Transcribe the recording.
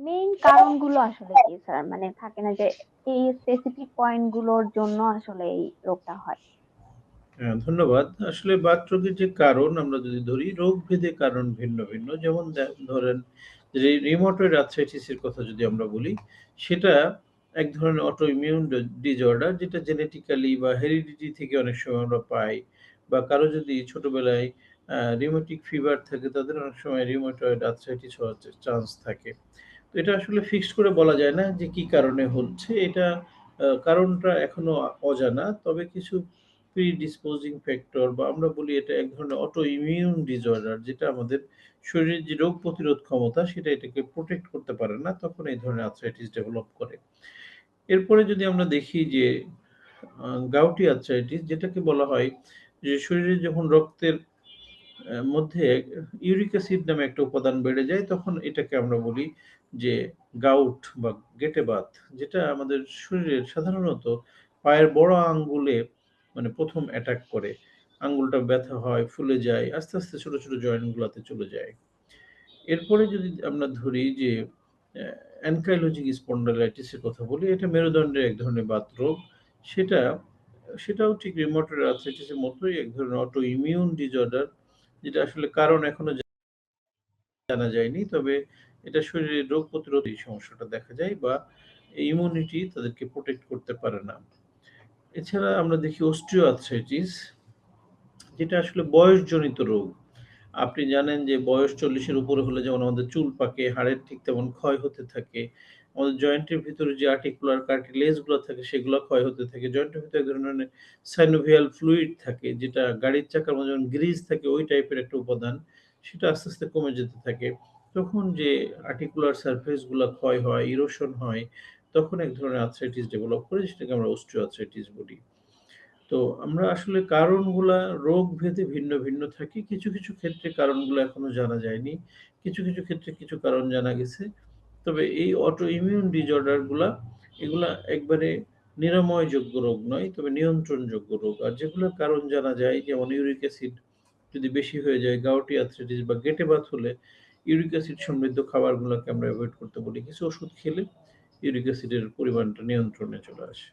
Main কারণগুলো আসলে কি স্যার? মানে থাকে না যে এই স্পেসিফিক পয়েন্টগুলোর জন্য আসলে এই রোগটা হয়? হ্যাঁ, ধন্যবাদ। আসলে বাতরোগের যে কারণ আমরা যদি ধরি রোগভেদে কারণ ভিন্ন, ভিন্ন। যেমন ধরেন রি রিউমাটয়েড আর্থ্রাইটিস কথা যদি আমরা বলি, সেটা এক ধরনের অটো ইমিউন ডি ডিসঅর্ডার যেটা জেনেটিক্যালি বা হেরিডিটি থেকে অনেক সময় আমরা পাই। বা কারও যদি ছোটবেলায় আ রিউমেটিক ফিভার থাকে তাদের অনেক সময় রিউমাটয়েড আর্থ্রাইটিস হওয়ার চান্স থাকে। এটা আসলে ফিক্সড করে বলা যায় না যে কি কারণে হচ্ছে। এটা কারণটা এখনও অজানা। তবে কিছু প্রিডিসপোজিং ফ্যাক্টর বা আমরা বলি এটা এক ধরনের অটো ইমিউন ডিসঅর্ডার যেটা আমাদের শরীরের যে রোগ প্রতিরোধ ক্ষমতা, সেটা এটাকে প্রোটেক্ট করতে পারে না। তখন এই ধরনের আর্থ্রাইটিস ডেভেলপ করে। এরপরে যদি আমরা দেখি যে গাউটি আর্থ্রাইটিস যেটাকে বলা হয় যে শরীরে যখন রক্তের মধ্যে ইউরিক অ্যাসিড নামে একটা উপাদান বেড়ে যায় তখন এটাকে আমরা বলি যে গাউট বা গেঁটে বাত যেটা আমাদের শরীরের সাধারণত পায়ের বড় আঙ্গুলে মানে প্রথম অ্যাটাক করে। আঙ্গুলটা ব্যথা হয়, ফুলে যায়। আস্তে, আস্তে ছোট, ছোট জয়েন্টগুলোতে চলে যায়। এরপরে যদি আমরা ধরি যে অ্যানকাইলজিক অ্যানকাইলোজিং স্পন্ডালাইটিস এর কথা বলি, এটা মেরুদণ্ডের এক ধরনের বাতরোগ। সেটা সেটাও ঠিক রিউমাটয়েড আর্থ্রাইটিস এর মতোই এক ধরনের অটো ইমিউন ডিসঅর্ডার যেটা আসলে কারণ এখনও জানা যায়নি। তবে এটা শরীরের রোগ প্রতিরোধ এই সমস্যাটা দেখা যায় বা ইমিউনিটি তাদেরকে প্রোটেক্ট করতে পারে না। এছাড়া আমরা দেখি অস্টিও আর্থ্রাইটিস যেটা আসলে বয়সজনিত রোগ। আপনি জানেন যে বয়স চল্লিশের উপরে হলে যেমন আমাদের চুল পাকে, হাড়ের ঠিক তেমন ক্ষয় হতে থাকে। আমাদের জয়েন্টের ভিতরে যে আর্টিকুলার কার্টিলেজগুলা থাকে সেগুলো ক্ষয় হতে থাকে। জয়েন্টের ভিতরে এক ধরনের সাইনোভিয়াল ফ্লুইড থাকে যেটা গাড়ির চাকার মধ্যে যেমন গ্রিজ থাকে ওই টাইপের একটা উপাদান। সেটা আস্তে, আস্তে কমে যেতে থাকে। তখন যে আর্টিকুলার সারফেসগুলা ক্ষয় হয়, ইরোশন হয়, তখন এক ধরনের আর্থ্রাইটিস ডেভেলপ করে সেটাকে আমরা অস্টিও আর্থ্রাইটিস বলি। তো আমরা আসলে কারণগুলা রোগভেদে ভিন্ন, ভিন্ন থাকি। কিছু, কিছু ক্ষেত্রে কারণগুলো এখনও জানা যায়নি। কিছু, কিছু ক্ষেত্রে কিছু কারণ জানা গেছে। তবে এই অটো ইমিউন ডিজর্ডারগুলা এগুলা একবারে নিরাময়যোগ্য রোগ নয়, তবে নিয়ন্ত্রণযোগ্য রোগ। আর যেগুলোর কারণ জানা যায় যেমন ইউরিক অ্যাসিড যদি বেশি হয়ে যায়, গাউটি আর্থ্রাইটিস বা গেটে বাত হলে ইউরিক অ্যাসিড সমৃদ্ধ খাবারগুলোকে আমরা অ্যাভয়েড করতে বলি। কিছু ওষুধ খেলে ইউরিক অ্যাসিডের পরিমাণটা নিয়ন্ত্রণে চলে আসে।